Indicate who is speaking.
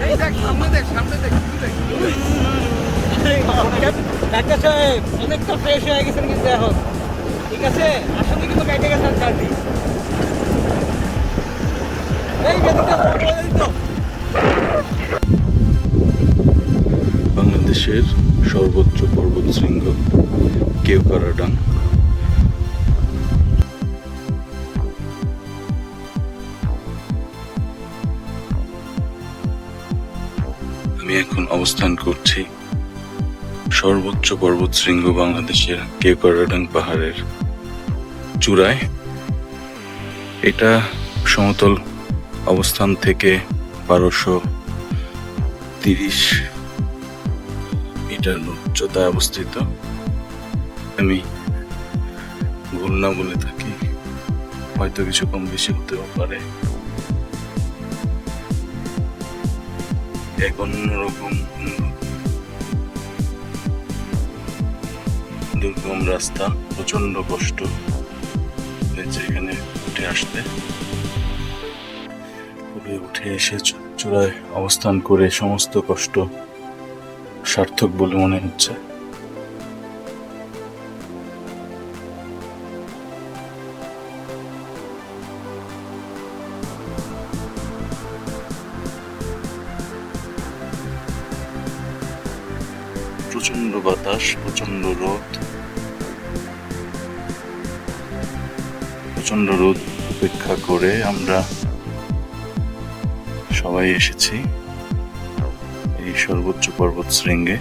Speaker 1: এই সাহেব অনেকটা ফ্রেশ হয়ে গেছেন কিন্তু এখন। ঠিক আছে? আসলে কিন্তু
Speaker 2: বাংলাদেশের সর্বোচ্চ পর্বত শৃঙ্গ কেওকারাডাং আমি এখন অবস্থান করছি সর্বোচ্চ পর্বত শৃঙ্গ বাংলাদেশের কেওকারাডাং পাহাড়ের চূড়ায়। এটা সমতল অবস্থান থেকে বারোশো তিরিশ মিটার উচ্চতায় অবস্থিত। আমি ভুল না বলে থাকি। হয়তো কিছু কম বেশি হতেও পারে। এক অন্যরকম দুর্গম রাস্তা প্রচণ্ড কষ্ট হয়েছে এখানে উঠে আসতে। উঠে এসে চূড়ায় অবস্থান করে সমস্ত কষ্ট সার্থক বলে মনে হচ্ছে। প্রচণ্ড বাতাস প্রচণ্ড রোদ। প্রচণ্ড রোদ উপেক্ষা করে আমরা সবাই এসেছি। এই সর্বোচ্চ পর্বত শৃঙ্গে।